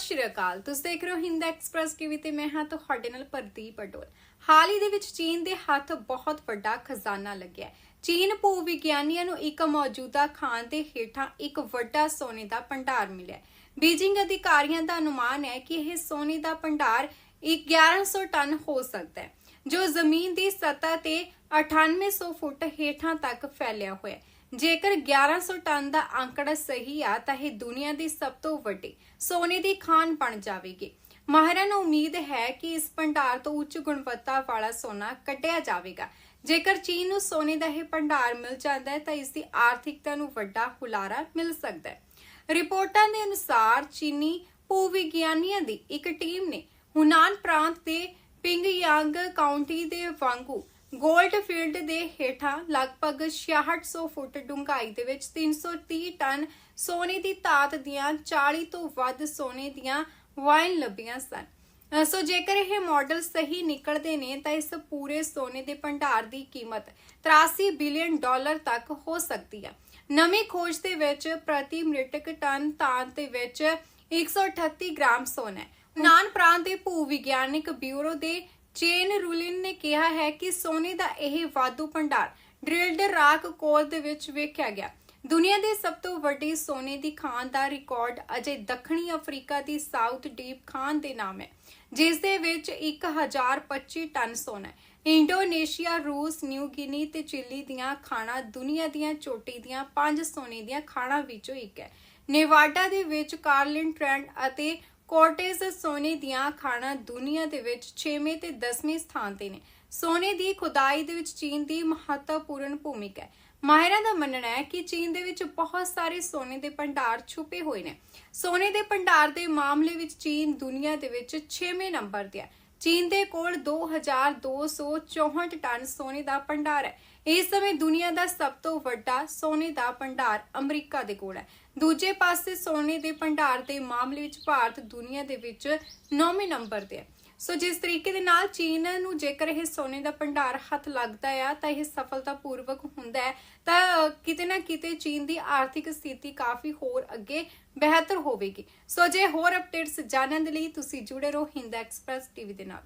ਸਤਿ ਸ਼੍ਰੀ ਅਕਾਲ। ਤੁਸੀਂ ਦੇਖ ਰਹੇ ਹੋ ਹਿੰਦ ਐਕਸਪ੍ਰੈਸ ਟੀਵੀ ਤੇ ਮੈਂ ਹਾਂ ਤੁਹਾਡੇ ਨਾਲ ਪ੍ਰਦੀਪ ਅਡੋਲ ਹਾਲ ਹੀ ਦੇ ਵਿੱਚ ਚੀਨ ਦੇ ਹੱਥ ਬਹੁਤ ਵੱਡਾ ਖਜ਼ਾਨਾ ਲੱਗਿਆ ਚੀਨ ਭੂ ਵਿਗਿਆਨੀਆਂ ਨੂੰ ਇੱਕ ਮੌਜੂਦਾ ਖਾਨ ਦੇ ਹੇਠਾਂ ਇੱਕ ਵੱਡਾ ਸੋਨੇ ਦਾ ਭੰਡਾਰ ਮਿਲਿਆ ਬੀਜਿੰਗ ਅਧਿਕਾਰੀਆਂ ਦਾ ਅਨੁਮਾਨ ਹੈ ਕਿ ਇਹ ਸੋਨੇ ਦਾ ਭੰਡਾਰ 1100 ਟਨ ਹੋ ਸਕਦਾ ਹੈ, ਜੋ ਜ਼ਮੀਨ ਦੀ ਸਤਹ ਤੇ 9800 ਫੁੱਟ ਹੇਠਾਂ ਤੱਕ ਫੈਲਿਆ ਹੋਇਆ ਹੈ। ਜੇਕਰ 1100 ਟਨ ਦਾ ਅੰਕੜਾ ਸਹੀ ਆ, ਤਾਂ ਇਹ ਦੁਨੀਆ ਦੀ ਸਭ ਤੋਂ ਵੱਡੀ ਸੋਨੇ ਦੀ ਖਾਨ ਬਣ ਜਾਵੇਗੀ। ਮਾਹਿਰਾਂ ਨੂੰ ਉਮੀਦ ਹੈ ਕਿ ਇਸ ਭੰਡਾਰ ਤੋਂ ਉੱਚ ਗੁਣਵੱਤਾ ਵਾਲਾ ਸੋਨਾ ਕੱਢਿਆ ਜਾਵੇਗਾ। ਜੇਕਰ ਚੀਨ ਨੂੰ ਸੋਨੇ ਦਾ ਇਹ ਭੰਡਾਰ ਮਿਲ ਜਾਂਦਾ ਹੈ, ਤਾਂ ਇਸ ਦੀ ਆਰਥਿਕਤਾ ਨੂੰ ਵੱਡਾ ਹੁਲਾਰਾ ਮਿਲ ਸਕਦਾ ਹੈ। ਰਿਪੋਰਟਾਂ ਦੇ ਅਨੁਸਾਰ ਚੀਨੀ ਭੂ ਵਿਗਿਆਨੀਆਂ ਦੀ ਇੱਕ ਟੀਮ ਨੇ ਹੁਨਾਨ ਪ੍ਰਾਂਤ ਦੇ ਪਿੰਗਯਾਂਗ ਕਾਉਂਟੀ ਦੇ ਵਾਂਗੂ ਗੋਲਡ ਫੀਲਡ ਦੇ ਹੇਠਾਂ ਲਗਭਗ 6600 ਫੁੱਟ ਡੂੰਘਾਈ ਦੇ ਵਿੱਚ 330 ਟਨ ਸੋਨੇ ਦੀ ਧਾਤ ਦੀਆਂ 40 ਤੋਂ ਵੱਧ ਸੋਨੇ ਦੀਆਂ ਵਾਈਨ ਲੱਭੀਆਂ ਸਨ। ਸੋ ਜੇਕਰ ਇਹ ਮਾਡਲ ਸਹੀ ਨਿਕਲਦੇ ਨੇ, ਤਾਂ ਇਸ ਪੂਰੇ ਸੋਨੇ ਦੇ ਭੰਡਾਰ ਦੀ ਕੀਮਤ 83 ਬਿਲੀਅਨ ਡਾਲਰ ਤੱਕ ਹੋ ਸਕਦੀ ਹੈ ਨਵੀਂ ਖੋਜ ਦੇ ਵਿੱਚ ਪ੍ਰਤੀ ਮੀਟ੍ਰਿਕ ਟਨ ਧਾਤ ਦੇ ਵਿੱਚ 138 ਗ੍ਰਾਮ ਸੋਨਾ ਹੈ। ਨਾਨ ਪ੍ਰਾਂਤ ਦੇ ਭੂ ਵਿਗਿਆਨਿਕ ਬਿਊਰੋ ਦੇ ਚੇਨ ਰੂਲਿਨ ਨੇ ਕਿਹਾ ਹੈ ਕਿ ਸੋਨੇ ਦਾ ਇਹ ਵਾਧੂ ਭੰਡਾਰ ਡ੍ਰਿਲਡ ਰਾਕ ਕੋਲ ਦੇ ਵਿੱਚ ਵੇਖਿਆ ਗਿਆ। ਦੁਨੀਆ ਦੇ ਸਭ ਤੋਂ ਵੱਡੀ ਸੋਨੇ ਦੀ ਖਾਨ ਦਾ ਰਿਕਾਰਡ ਅਜੇ ਦੱਖਣੀ ਅਫਰੀਕਾ ਦੀ ਸਾਊਥ ਡੀਪ ਖਾਨ ਦੇ ਨਾਮ ਹੈ, ਜਿਸ ਦੇ ਵਿੱਚ 1025 ਟਨ ਸੋਨਾ ਹੈ। ਇੰਡੋਨੇਸ਼ੀਆ, ਰੂਸ, ਨਿਊ ਗਿਨੀ ਤੇ ਚਿਲੀ ਦੀਆਂ ਖਾਣਾ ਦੁਨੀਆ ਦੀਆਂ ਚੋਟੀ ਦੀਆਂ ਪੰਜ ਸੋਨੇ ਦੀਆਂ ਖਾਣਾ ਵਿੱਚੋਂ ਇੱਕ ਹੈ। ਨੇਵਾਡਾ ਦੇ ਵਿੱਚ ਕਾਰਲਿਨ ਟ੍ਰੈਂਡ ਅਤੇ ਕੋਰਟੇਜ਼ ਸੋਨੇ ਦੀਆਂ ਖਾਣਾ ਦੁਨੀਆ ਦੇ ਵਿੱਚ 6ਵੇਂ ਤੇ 10ਵੇਂ ਸਥਾਨ ਤੇ ਨੇ। ਸੋਨੇ ਦੀ ਖੁਦਾਈ ਦੇ ਵਿੱਚ ਚੀਨ ਦੀ ਮਹੱਤਵਪੂਰਨ ਭੂਮਿਕਾ ਹੈ। ਮਾਹਿਰਾਂ ਦਾ ਮੰਨਣਾ ਹੈ ਕਿ ਚੀਨ ਦੇ ਵਿੱਚ ਬਹੁਤ ਸਾਰੇ ਸੋਨੇ ਦੇ ਭੰਡਾਰ ਛੁਪੇ ਹੋਏ ਨੇ। ਸੋਨੇ ਦੇ ਭੰਡਾਰ ਦੇ ਮਾਮਲੇ ਵਿੱਚ ਚੀਨ ਦੁਨੀਆ ਦੇ ਵਿੱਚ 6ਵੇਂ ਨੰਬਰ ਤੇ ਹੈ। ਚੀਨ ਦੇ ਕੋਲ 2264 ਟਨ ਸੋਨੇ ਦਾ ਭੰਡਾਰ ਹੈ। ਇਸ ਸਮੇਂ ਦੁਨੀਆ ਦਾ ਸਭ ਤੋਂ ਵੱਡਾ ਸੋਨੇ ਦਾ ਭੰਡਾਰ ਅਮਰੀਕਾ ਦੇ ਕੋਲ ਹੈ। ਦੂਜੇ ਪਾਸੇ ਸੋਨੇ ਦੇ ਭੰਡਾਰ ਦੇ ਮਾਮਲੇ ਵਿੱਚ ਭਾਰਤ ਦੁਨੀਆ ਦੇ ਵਿੱਚ 9ਵੇਂ ਨੰਬਰ ਤੇ ਹੈ। ਸੋ ਜਿਸ ਤਰੀਕੇ ਦੇ ਨਾਲ ਚੀਨ ਨੂੰ ਜੇਕਰ ਇਹ ਸੋਨੇ ਦਾ ਭੰਡਾਰ ਹੱਥ ਲੱਗਦਾ ਆ, ਤਾਂ ਇਹ ਸਫਲਤਾਪੂਰਵਕ ਹੁੰਦਾ ਹੈ। ਤਾਂ ਕਿਤੇ ਨਾ ਕਿਤੇ ਚੀਨ ਦੀ ਆਰਥਿਕ ਸਥਿਤੀ ਕਾਫੀ ਹੋਰ ਅੱਗੇ ਬਿਹਤਰ ਹੋਵੇਗੀ। ਸੋ ਜੇ ਹੋਰ ਅਪਡੇਟਸ ਜਾਣਨ ਦੇ ਲਈ ਤੁਸੀਂ ਜੁੜੇ ਰਹੋ ਹਿੰਦ ਐਕਸਪ੍ਰੈਸ ਟੀਵੀ ਦੇ ਨਾਲ।